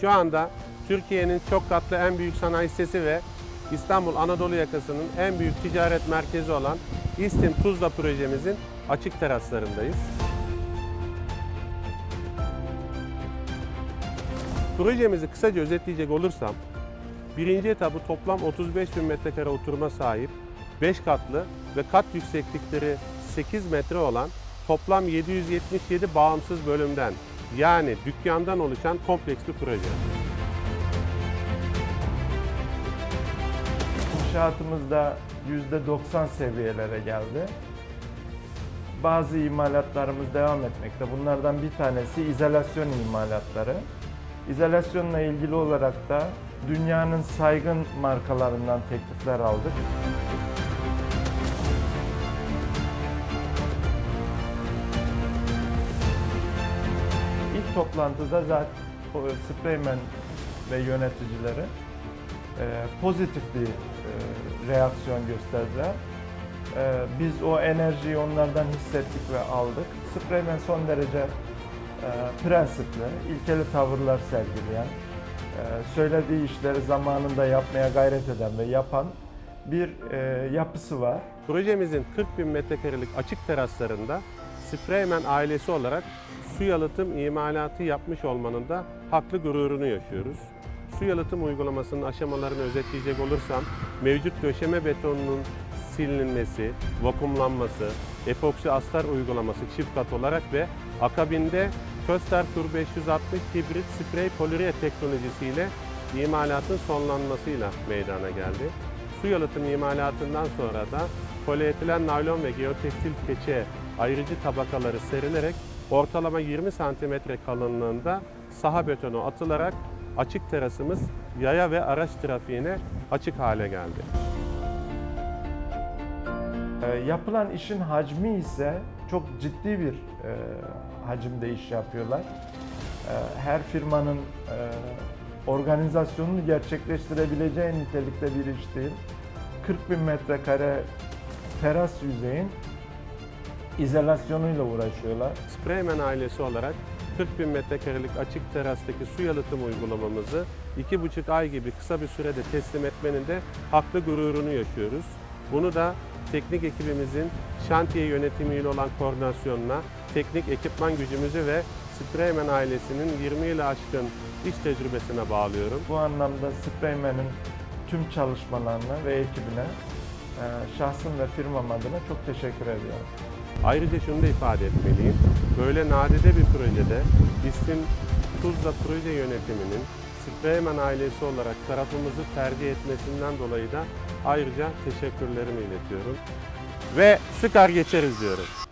Şu anda Türkiye'nin çok katlı en büyük sanayi sitesi ve İstanbul Anadolu yakasının en büyük ticaret merkezi olan İstin Tuzla projemizin açık teraslarındayız. Projemizi kısaca özetleyecek olursam, birinci etabı toplam 35 bin metrekare oturuma sahip, 5 katlı ve kat yükseklikleri 8 metre olan toplam 777 bağımsız bölümden yani dükkandan oluşan kompleks bir proje. İnşaatımızda %90 seviyelere geldi. Bazı imalatlarımız devam etmekte. Bunlardan bir tanesi izolasyon imalatları. İzolasyonla ilgili olarak da dünyanın saygın markalarından teklifler aldık. Toplantıda zaten o Spreyman ve yöneticileri e, pozitif bir e, reaksiyon gösterdiler. E, biz o enerjiyi onlardan hissettik ve aldık. Spreyman son derece e, prensipli, ilkeli tavırlar sergileyen, e, söylediği işleri zamanında yapmaya gayret eden ve yapan bir e, yapısı var. Projemizin 40 bin metrekarelik açık teraslarında Spreyman ailesi olarak su yalıtım imalatı yapmış olmanın da haklı gururunu yaşıyoruz. Su yalıtım uygulamasının aşamalarını özetleyecek olursam mevcut döşeme betonunun silinmesi, vakumlanması, epoksi astar uygulaması çift kat olarak ve akabinde Köster Tur 560 hibrit sprey poliüre teknolojisiyle imalatın sonlanmasıyla meydana geldi. Su yalıtım imalatından sonra da polietilen naylon ve geotekstil keçe ayrıcı tabakaları serilerek ortalama 20 santimetre kalınlığında saha betonu atılarak açık terasımız yaya ve araç trafiğine açık hale geldi. E, yapılan işin hacmi ise çok ciddi bir e, hacimde iş yapıyorlar. E, her firmanın e, organizasyonunu gerçekleştirebileceği nitelikte bir iş değil. 40 bin metrekare teras yüzeyin izolasyonuyla uğraşıyorlar. Spreyman ailesi olarak 40 bin metrekarelik açık terastaki su yalıtım uygulamamızı 2,5 ay gibi kısa bir sürede teslim etmenin de haklı gururunu yaşıyoruz. Bunu da teknik ekibimizin şantiye yönetimiyle olan koordinasyonuna, teknik ekipman gücümüzü ve Spreyman ailesinin 20 yılı aşkın iş tecrübesine bağlıyorum. Bu anlamda Spreyman'ın tüm çalışmalarına ve ekibine şahsım ve firmam adına çok teşekkür ediyorum. Ayrıca şunu da ifade etmeliyim. Böyle nadide bir projede İSTİM Tuzla Proje Yönetiminin Spreyman ailesi olarak tarafımızı tercih etmesinden dolayı da ayrıca teşekkürlerimi iletiyorum. Ve sıkar geçeriz diyorum.